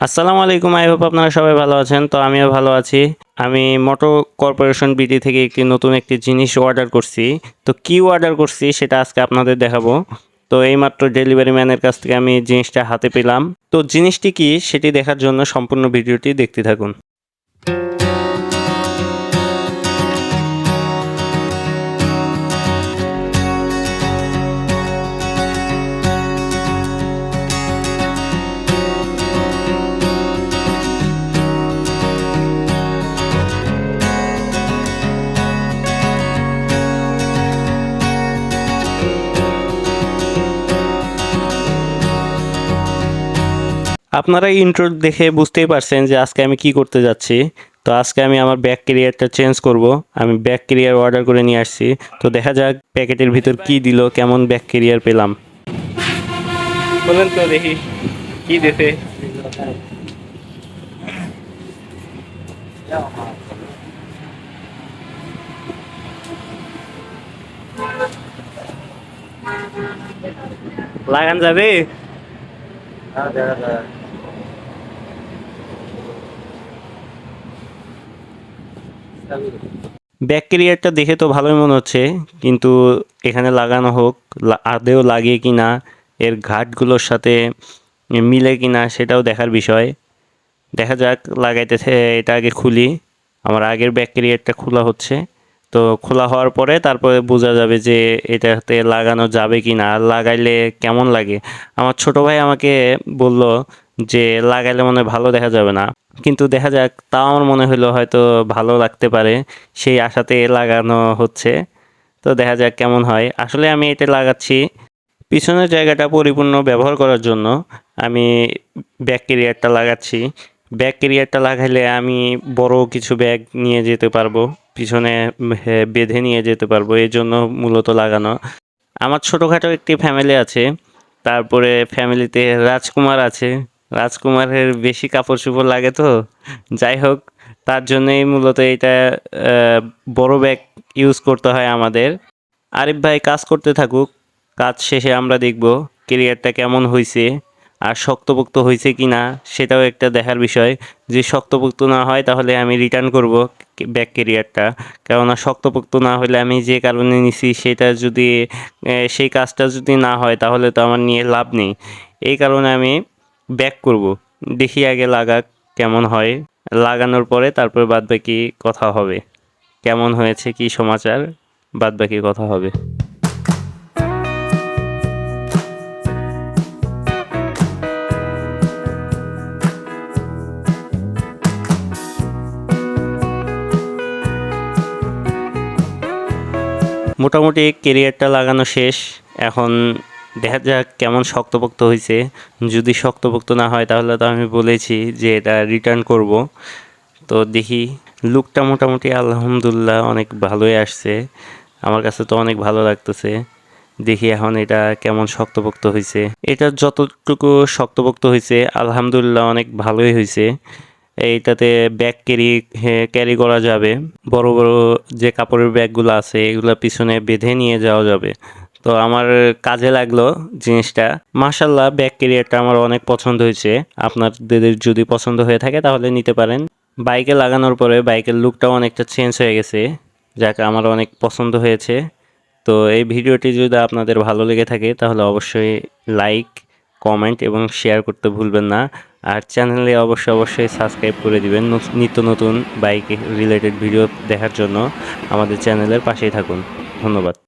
আসসালামু আলাইকুম I hope আপনারা সবাই ভালো আছেন। তো আমিও ভালো আছি। আমি মোটো কর্পোরেশন বিডি থেকে একটি নতুন একটি জিনিস অর্ডার করছি। তো কি অর্ডার করছি সেটা আজকে আপনাদের দেখাবো। তো এইমাত্র ডেলিভারি ম্যানের কাছ থেকে আমি জিনিসটা হাতে পেলাম। তো জিনিসটি কি সেটি দেখার জন্য সম্পূর্ণ ভিডিওটি দেখতে থাকুন। আপনারা ইন্ট্রো দেখে বুঝতেই পারছেন যে আজকে আমি কি করতে যাচ্ছি। তো আজকে আমি আমার ব্যাক ক্যারিয়ারটা চেঞ্জ করব। আমি ব্যাক ক্যারিয়ার অর্ডার করে নিয়ে আসছি। তো দেখা যাক প্যাকেটের ভিতর কি দিল কেমন ব্যাক ক্যারিয়ার পেলাম। বলেন তো দেখি কি দেবে লাগান যাবে? ব্যাক ক্যারিয়ারটা দেখে তো ভালোই মনে হচ্ছে, কিন্তু এখানে লাগানো হোক আদেও লাগে কি না এর ঘাটগুলোর সাথে মিলে কি না সেটাও দেখার বিষয়। দেখা যাক, লাগাইতেছে, এটা আগে খুলি। আমার আগের ব্যাক ক্যারিয়ারটা খোলা হচ্ছে। তো খোলা হওয়ার পরে তারপরে বোঝা যাবে যে এটাতে লাগানো যাবে কি না আর লাগাইলে কেমন লাগে। আমার ছোট ভাই আমাকে বলল যে লাগাইলে মনে ভালো দেখা যাবে না। কিন্তু দেখা যাক, তাও আমার মনে হলো হয়তো ভালো লাগতে পারে সেই আশাতে লাগানো হচ্ছে। তো দেখা যাক কেমন হয়। আসলে আমি এটা লাগাচ্ছি পিছনের জায়গাটা পরিপূর্ণ ব্যবহার করার জন্য আমি ব্যাক ক্যারিয়ারটা লাগাচ্ছি। ব্যাক ক্যারিয়ারটা লাগাইলে আমি বড় কিছু ব্যাগ নিয়ে যেতে পারব, পিছনে বেঁধে নিয়ে যেতে পারব, এই জন্য মূলত লাগানো। আমার ছোটোখাটো একটি ফ্যামিলি আছে, তারপরে ফ্যামিলিতে রাজকুমার আছে। রাজকুমারের বেশি কাপড় চোপড় লাগে তো। যাই হোক, তার জন্যই মূলত এটা বড় ব্যাগ ইউজ করতে হয় আমাদের। আরিফ ভাই, কাজ করতে থাকুক। কাজ শেষে আমরা দেখব কেরিয়ারটা কেমন হয়েছে আর শক্তপোক্ত হয়েছে কি না সেটাও একটা দেখার বিষয়। যে শক্তপোক্ত না হয়, তাহলে আমি রিটার্ন করব ব্যাক কেরিয়ারটা কেননা শক্তপোক্ত না হলে আমি যে কারণে নিছি, সেটা যদি সেই কাজটা যদি না হয়, তাহলে তো আমার নিয়ে লাভ নেই। এই কারণে আমি ব্যাক করব। দেখি আগে লাগাক কেমন হয়। লাগানোর পরে তারপর বাদবাকি কথা হবে। কেমন হয়েছে কি সমাচার, বাদবাকি কথা হবে। মোটামুটি কেরিয়ারটা লাগানো শেষ। এখন দেখা যাক কেমন শক্তপোক্ত হয়েছে যদি শক্তপোক্ত না হয়, তাহলে তো আমি বলেছি যে এটা রিটার্ন করব। তো দেখি লুকটা মোটামুটি আলহামদুলিল্লাহ অনেক ভালোই আসছে। আমার কাছে তো অনেক ভালো লাগতেছে। দেখি এখন এটা কেমন শক্তপোক্ত হয়েছে এটা যতটুকু শক্তপোক্ত হয়েছে আলহামদুলিল্লাহ অনেক ভালোই হয়েছে এইটাতে ব্যাগ ক্যারি ক্যারি করা যাবে। বড় বড় যে কাপড়ের ব্যাগগুলো আছে, এগুলো পিছনে বেঁধে নিয়ে যাওয়া যাবে। তো আমার কাজে লাগল জিনিসটা। মার্শাল্লাহ ব্যাগ ক্যারিয়ারটা আমার অনেক পছন্দ হয়েছে। আপনাদের যদি পছন্দ হয়ে থাকে তাহলে নিতে পারেন। বাইকে লাগানোর পরে বাইকের লুকটাও অনেকটা চেঞ্জ হয়ে গেছে। যাকে, আমার অনেক পছন্দ হয়েছে। তো এই ভিডিওটি যদি আপনাদের ভালো লেগে থাকে তাহলে অবশ্যই লাইক কমেন্ট এবং শেয়ার করতে ভুলবেন না। আর চ্যানেলে অবশ্যই অবশ্যই সাবস্ক্রাইব করে দিবেন নত- নিত্য নতুন বাইক রিলেটেড ভিডিও দেখার জন্য। আমাদের চ্যানেলের পাশেই থাকুন। ধন্যবাদ।